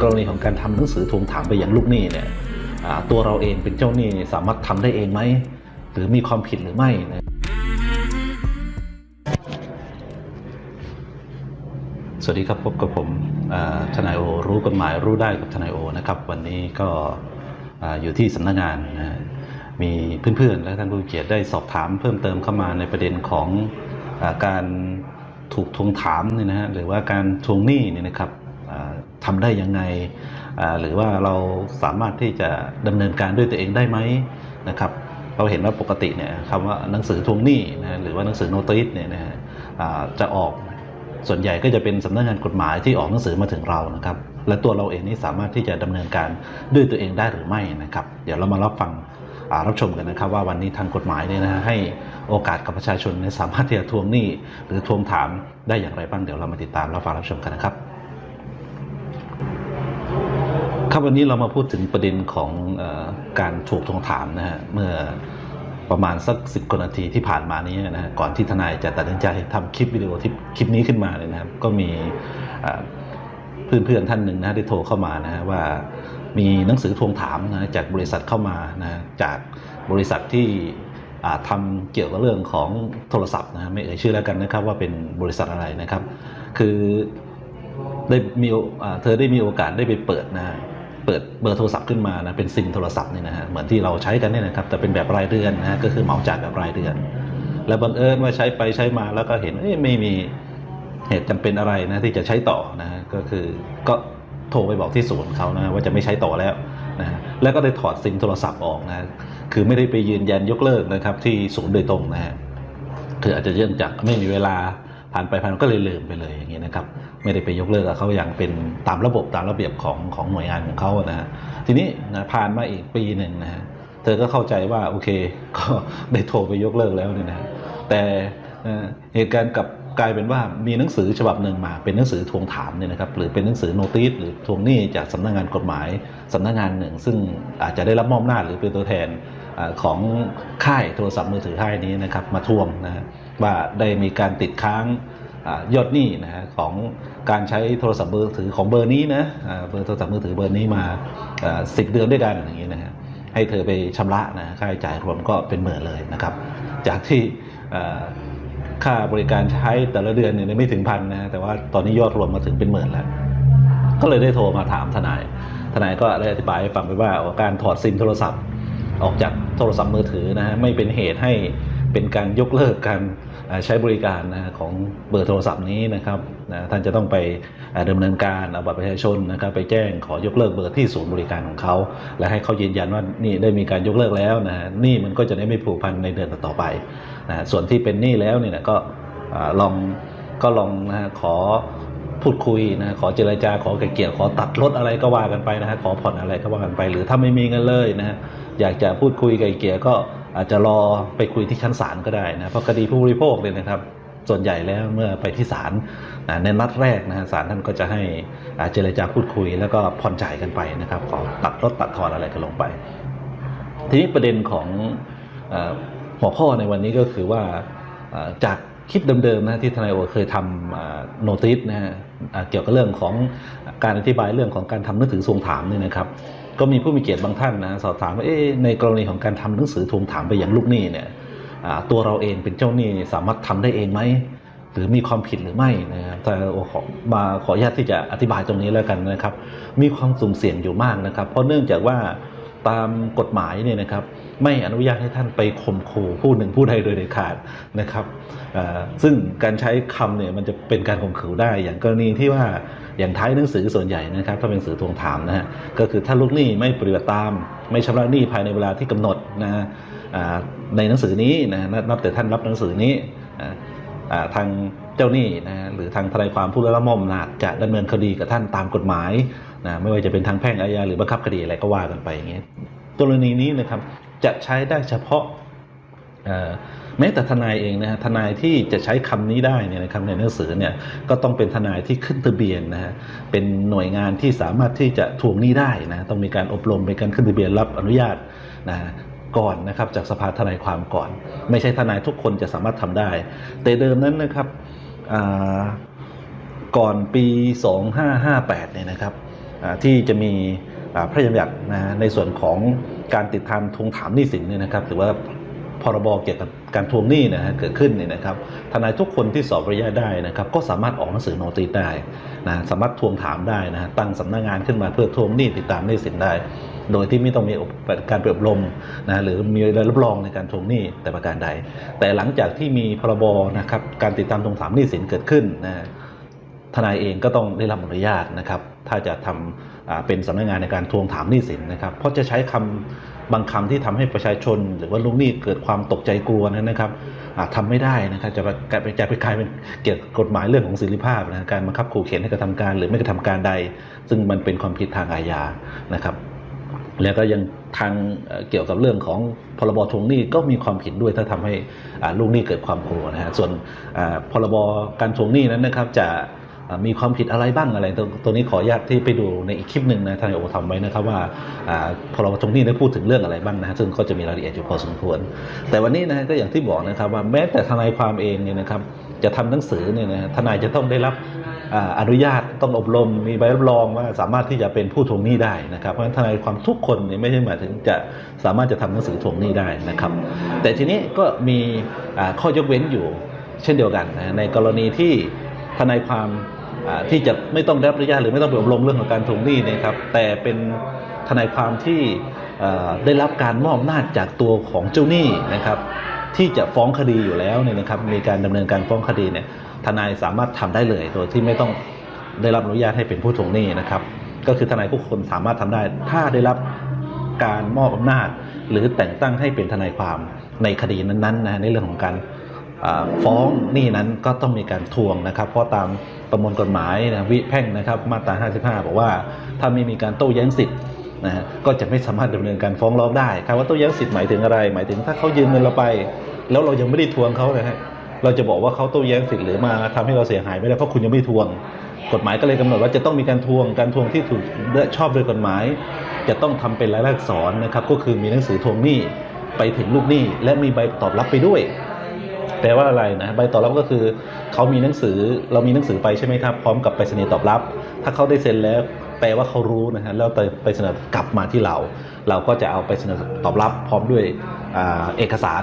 กรณีของการทำหนังสือทวงถามไปยังลูกหนี้เนี่ยตัวเราเองเป็นเจ้าหนี้สามารถทำได้เองไหมหรือมีความผิดหรือไม่นะสวัสดีครับพบกับผมทนายโอรู้กฎหมายรู้ได้กับทนายโอนะครับ วันนี้ก็อ่าอยู่ที่สำนักงานนะมีเพื่อนๆและท่านผู้เกียรติได้สอบถามเพิ่มเติมเข้ามาในประเด็นของอการถูกทวงถามเนี่ยนะฮะหรือว่าการทวงหนี้เนี่ยนะครับ อ่าทำได้ยังไง หรือว่าเราสามารถที่จะดำเนินการด้วยตัวเองได้ไหมนะครับเราเห็นว่าปกติเนี่ยคำว่าหนังสือทวงหนี้นะหรือว่าหนังสือโนติสเนี่ยนะฮะจะออกส่วนใหญ่ก็จะเป็นสำนักงานกฎหมายที่ออกหนังสือมาถึงเรานะครับ และตัวเราเองนี่สามารถที่จะดำเนินการด้วยตัวเองได้หรือไม่นะครับ เดี๋ยวเรามารับฟังรับชมกันนะครับ ว่าวันนี้ทางกฎหมายเนี่ยนะฮะให้โอกาสกับประชาชนเนี่ยสามารถที่จะทวงหนี้หรือทวงถามได้อย่างไรบ้างเดี๋ยวเรามาติดตามรับฟังรับชมกันนะครับ ครับวันนี้เรามาพูดถึงประเด็นของอการถูกทวงถามนะฮะเมื่อประมาณสักสิบกนาทีที่ผ่านมานี้นะฮะก่อนที่ทนายจะตัดสินใจทำคลิปวิดีโอที่คลิปนี้ขึ้นมาเลยนะครับ ก็มีเอ่อเพื่อนๆท่านหนึ่งนะได้โทรเข้ามานะฮะว่ามีหนังสือทวงถามนะจากบริษัทเข้ามานะจากบริษัทที่อ่าทำเกี่ยวกับเรื่องของโทรศัพท์นะฮะไม่เอ่ยชื่อแล้วกันนะครับว่าเป็นบริษัทอะไรนะครับ คือได้มีเธอได้มีโอกาสได้ไปเปิดนะ เปิดเบอร์โทรศัพท์ขึ้นมานะเป็นซิมโทรศัพท์เนี่ยนะฮะเหมือนที่เราใช้กันเนี่ยนะครับแต่เป็นแบบรายเดือนนะฮะก็คือเหมาจ่ายแบบรายเดือน แล้วบังเอิญว่าใช้ไปใช้มาแล้วก็เห็นเอ้ยไม่มีเหตุจำเป็นอะไรนะที่จะใช้ต่อนะฮะก็คือก็โทรไปบอกที่ศูนย์เขานะว่าจะไม่ใช้ต่อแล้วนะฮะแล้วก็ได้ถอดซิมโทรศัพท์ออกนะฮะคือไม่ได้ไปยืนยันยกเลิกนะครับที่ศูนย์โดยตรงนะฮะคืออาจจะเนื่องจากไม่มีเวลา ผ่านไปผ่านมาก็เลยลืมไปเลยอย่างนี้นะครับ ไม่ได้ไปยกเลิกเขาอย่างเป็นตามระบบตามระเบียบของของหน่วยงานของเขานะฮะทีนี้นะผ่านมาอีกปีหนึ่งนะฮะเธอก็เข้าใจว่าโอเคก็ได้โทรไปยกเลิกแล้วเนี่ยนะแต่เหตุการณ์กับกลายเป็นว่ามีหนังสือฉบับหนึ่งมาเป็นหนังสือทวงถามเนี่ยนะครับหรือเป็นหนังสือโนติสหรือทวงหนี้จากสำนักงานกฎหมายสำนักงานหนึ่ง ซึ่งอาจจะได้รับมอบหน้าหรือเป็นตัวแทนอของค่ายโทรศัพท์มือถือค่ายนี้นะครับมาทวงนะฮะ ว่าได้มีการติดค้างอยอดหนี้นะฮะของการใช้โทรศัพท์มือถือของเบอร์นี้นะเบอร์โทรศัพท์มือถือเบอร์นี้มาสิบเดือนด้วยกันอย่างนี้นะฮะให้เธอไปชำระนะค่าใช้จ่ายรวมก็เป็นหมื่นเลยนะครับ จากที่ค่าบริการใช้แต่ละเดือนเนี่ยไม่ถึงพันนะฮะแต่ว่าตอนนี้ยอดรวมมาถึงเป็นหมื่นแล้ว ก็เลยได้โทรมาถามทนาย ทนายก็ได้อธิบายให้ฟังไปว่าการถอดซิมโทรศัพท์ออกจากโทรศัพท์มือถือนะฮะไม่เป็นเหตุให้ เป็นการยกเลิกการใช้บริการนะของเบอร์โทรศัพท์นี้นะครับนะท่านจะต้องไปเอ่อดำเนินการเอาบัตรประชาชนนะครับไปแจ้งขอยกเลิกเบอร์ที่ศูนย์บริการของเขา และให้เขายืนยันว่านี่ได้มีการยกเลิกแล้วนะฮะนี่มันก็จะได้ไม่ผูกพันในเดือนต่อไปนะส่วนที่เป็นหนี้แล้วเนี่ยก็ลองก็ลองนะฮะขอพูดคุยนะขอเจรจาขอไกลเกลี่ยขอตัดลดอะไรก็ว่ากันไปนะฮะขอผ่อนอะไรก็ว่ากันไป หรือถ้าไม่มีเงินเลยนะฮะอยากจะพูดคุยไกเกลี่ยก็ อาจจะรอไปคุยที่ชั้นศาลก็ได้นะเพราะคดีผู้บริโภคเนี่ยนะครับ ส่วนใหญ่แล้วเมื่อไปที่ศาลในนัดแรกนะฮะศาลท่านก็จะให้เจรจาพูดคุย แล้วก็ผ่อนจ่ายกันไปนะครับขอตัดลดตัดทอนอะไรกันลงไป ทีนี้ประเด็นของอหัวข้อในวันนี้ก็คือว่าจากคลิปเดิมๆนะที่ทนายโอเคยทำโนติสนะฮะเกี่ยวกับเรื่องของการอธิบายเรื่องของการทำหนังสือทวงถามนี่นะครับ ก็มีผู้มีเกียรติบางท่านนะสอบถามว่าในกรณีของการทำหนังสือทวงถามไปยังลูกหนี้เนี่ยตัวเราเองเป็นเจ้าหนี้สามารถทำได้เองไหมหรือมีความผิดหรือไม่นะครับแต่ขอมาขออนุญาตที่จะอธิบายตรงนี้แล้วกันนะครับ มีความสุ่มเสี่ยงอยู่มากนะครับ เพราะเนื่องจากว่า ตามกฎหมายเนี่ยนะครับไม่อนุญาตให้ท่านไปข่มขู่ผู้หนึ่งผู้ใดโดยเด็ดขาดนะครับซึ่งการใช้คำเนี่ยมันจะเป็นการข่มขู่ได้ อย่างกรณีที่ว่าอย่างท้ายหนังสือส่วนใหญ่นะครับ ถ้าเป็นหนังสือทวงถามนะฮะก็คือถ้าลูกหนี้ไม่ปฏิบัติตาม ไม่ชำระหนี้ภายในเวลาที่กำหนดนะฮะในหนังสือนี้นะนับแต่ท่านรับหนังสือนี้ทางเจ้าหนี้นะฮะหรือทางทนายความผู้รับมอบอำนาจจะดำเนินคดีกับท่านตามกฎหมาย นะไม่ว่าจะเป็นทางแพ่งอาญาหรือบังคับคดีอะไรก็ว่ากันไปอย่างเงี้ยกรณีนี้นะครับจะใช้ได้เฉพาะเอ่แม้แต่ทนายเองนะฮะทนายที่จะใช้คำนี้ได้เนี่ยนะครับในหนังสือเนี่ยก็ต้องเป็นทนายที่ขึ้นทะเบียนนะฮะเป็นหน่วยงานที่สามารถที่จะทวงหนี้ได้นะต้องมีการอบรมเป็นการขึ้นทะเบียนรับอนุญาตนะก่อนนะครับจากสภาทนายความก่อน ไม่ใช่ทนายทุกคนจะสามารถทำได้ แต่เดิมนั้นนะครับก่อนปี 2558เนี่ยนะครับ ที่จะมีพระราชบัญญัตินะฮะในส่วนของการติดตามทวงถามหนี้สินเนี่ยนะครับ หรือว่าพรบเกี่ยวกับการทวงหนี้นะฮะเกิดขึ้นเนี่ยนะครับทนายทุกคนที่สอบระยะได้นะครับ ก็สามารถออกหนังสือโนติได้นะสามารถทวงถามได้นะฮะตั้งสำนักงานขึ้นมาเพื่อทวงหนี้ติดตามหนี้สินได้ โดยที่ไม่ต้องมีการไปอบรมนะหรือมีใบรับรองในการทวงหนี้แต่ประการใด แต่หลังจากที่มีพรบนะครับการติดตามทวงถามหนี้สินเกิดขึ้นนะทนายเองก็ต้องได้รับอนุญาตนะครับ ถ้าจะทำอ่าเป็นสำนักงานในการทวงถามหนี้สินนะครับ เพราะจะใช้คำบางคำที่ทำให้ประชาชน หรือว่าลูกหนี้เกิดความตกใจกลัวนั้นนะครับทำาไม่ได้นะครับจะกลายเป็นจะไปกลายเป็นเกี่ยวกับกฎหมายเรื่องของศิลิภาพนะการบังคับขู่เข็นให้กระทำการ หรือไม่กระทำการใด ซึ่งมันเป็นความผิดทางอาญานะครับ แล้วก็ยังทางเกี่ยวกับเรื่องของพรบทวงหนี้ก็มีความผิดด้วยถ้าทำให้ลูกหนี้เกิดความกลัวนะฮะส่วนพรบการทวงหนี้นั้นนะครับจะ มีความผิดอะไรบ้างอะไรตรงตรงนี้ขออนุญาตที่ไปดูในอีกคลิปหนึ่งนะทางโอทำไว้นะครับว่าอ่าพรบทวงนี้ได้พูดถึงเรื่องอะไรบ้างนะซึ่งก็จะมีรายละเอียดอยู่พอสมควร แต่วันนี้นะก็อย่างที่บอกนะครับว่าแม้แต่ทนายความเองเนี่ยนะครับจะทำหนังสือเนี่ยนะทนายจะต้องได้รับอนุญาตต้องอบรมมีใบรับรองว่าสามารถที่จะเป็นผู้ทวงหนี้ได้นะครับเพราะฉะนั้นทนายความทุกคนเนี่ยไม่ใช่หมายถึงจะสามารถจะทำหนังสือทวงหนี้ได้นะครับ แต่ทีนี้ก็มีข้อยกเว้นอยู่เช่นเดียวกันในกรณีที่ทนายความ ที่จะไม่ต้องได้รับอนุญาตหรือไม่ต้องไปอบรมเรื่องของการทวงหนี้นะครับ แต่เป็นทนายความที่ได้รับการมอบอำนาจจากตัวของเจ้าหนี้นะครับ ที่จะฟ้องคดีอยู่แล้วเนี่ยนะครับ มีการดำเนินการฟ้องคดีเนี่ยทนายสามารถทำได้เลย โดยที่ไม่ต้องได้รับอนุญาตให้เป็นผู้ทวงหนี้นะครับ ก็คือทนายทุกคนสามารถทำได้ ถ้าได้รับการมอบอำนาจ หรือแต่งตั้งให้เป็นทนายความในคดีนั้นๆนะในเรื่องของการ ฟ้องหนี้นั้นก็ต้องมีการทวงนะครับ เพราะตามประมวลกฎหมายนะวิแพ่งนะครับมาตรา 55 บอกว่าถ้าไม่มีการโต้แย้งสิทธิ์นะฮะก็จะไม่สามารถดำเนินการฟ้องร้องได้คำว่าโต้แย้งสิทธิ์หมายถึงอะไร หมายถึงถ้าเขายืมเงินเราไป แล้วเรายังไม่ได้ทวงเขานะฮะเราจะบอกว่าเขาโต้แย้งสิทธิ์หรือมาทำให้เราเสียหายไม่ได้เพราะคุณยังไม่ทวง กฎหมายก็เลยกำหนดว่าจะต้องมีการทวงการทวงที่ถูกชอบโดยกฎหมาย จะต้องทำเป็นรายลักษณ์อักษรนะครับก็คือมีหนังสือทวงหนี้ไปถึงลูกหนี้และมีใบตอบรับไปด้วย แปลว่าอะไรนะใบตอบรับก็คือเขามีหนังสือเรามีหนังสือไปใช่ไหมครับพร้อมกับไปรษณีย์ตอบรับ ถ้าเขาได้เซ็นแล้วแปลว่าเขารู้นะฮะแล้วไปไปเสนอกลับมาที่เรา เราก็จะเอาไปเสนอตอบรับพร้อมด้วยอเอกสาร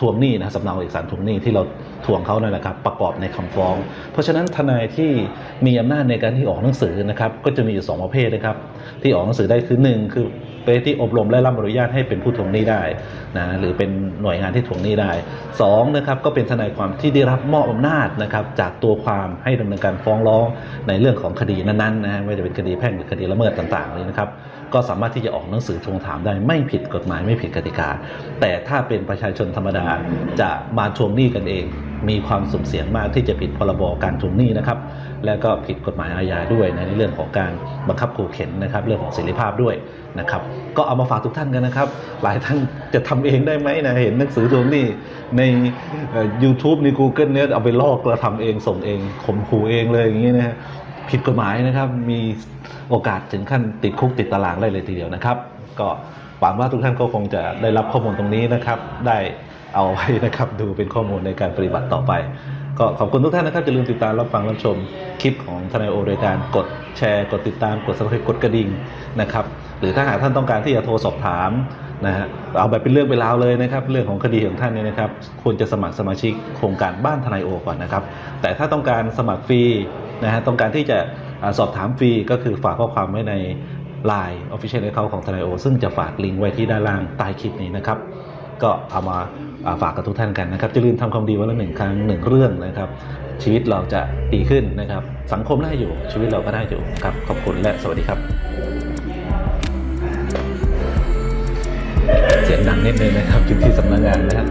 ทวงหนี้นะสำเนาเอกสารทวงหนี้ที่เราทวงเขานั่นแหละครับประกอบในคำฟ้อง เพราะฉะนั้นทนายที่มีอำนาจในการที่ออกหนังสือนะครับก็จะมีอยู่สองประเภทนะครับที่ออกหนังสือได้คือหนึ่งคือ เป็นที่อบรมและรับอนุญาตให้เป็นผู้ทวงหนี้ได้นะหรือเป็นหน่วยงานที่ทวงหนี้ได้สองนะครับก็เป็นทนายความที่ได้รับมอบอำนาจนะครับจากตัวความให้ดำเนินการฟ้องร้องในเรื่องของคดีนั้นๆนะฮะไม่ว่าจะเป็นคดีแพ่งหรือคดีละเมิดต่างๆเลยนะครับก็สามารถที่จะออกหนังสือทวงถามได้ไม่ผิดกฎหมายไม่ผิดกติกา แต่ถ้าเป็นประชาชนธรรมดาจะมาทวงหนี้กันเอง มีความสุ่มเสี่ยงมากที่จะผิดพรบการทวงหนี้นะครับ และก็ผิดกฎหมายอาญาด้วยในเรื่องของการบังคับขู่เข็นนะครับ เรื่องของเสรีภาพด้วยนะครับ ก็เอามาฝากทุกท่านกันนะครับ หลายท่านจะทำเองได้ไหมนะเห็นหนังสือทวงหนี้ใน YouTube ใน Google เนี่ยเอาไปลอกแล้วทำเองส่งเองข่มขู่เองเลยอย่างนี้นะฮะผิดกฎหมายนะครับมีโอกาสถึงขั้นติดคุกติดตารางได้เลยทีเดียวนะครับ ก็หวังว่าทุกท่านก็คงจะได้รับข้อมูลตรงนี้นะครับ ได้ เอาไว้นะครับดูเป็นข้อมูลในการปฏิบัติต่อไป ก็ขอบคุณทุกท่านนะครับอย่าลืมติดตามรับฟังรับชมคลิปของทนายโอโดยการกดแชร์ กดติดตามกด subscribe กดกระดิ่งนะครับหรือถ้าหากท่านต้องการที่จะโทรสอบถามนะฮะเอาแบบเป็นเรื่องเป็นราวเลยนะครับ เรื่องของคดีของท่านเนี่ยนะครับควรจะสมัครสมาชิกโครงการบ้านทนายโอก่อนนะครับ แต่ถ้าต้องการสมัครฟรีนะฮะต้องการที่จะสอบถามฟรีก็คือฝากข้อความไว้ใน Line Official Account ของทนายโอซึ่งจะฝากลิงก์ไว้ที่ด้านล่างใต้คลิปนี้นะครับ ก็เอามาาฝากกับทุกท่านกันนะครับจะลืมทำความดีวันละหนึ่งครั้งหนึ่งเรื่องนะครับ ชีวิตเราจะดีขึ้นนะครับ สังคมได้อยู่ ชีวิตเราก็ได้อยู่ครับขอบคุณและสวัสดีครับ เสียงดังนิดนึงนะครับอยู่ที่สำนักงานนะครับ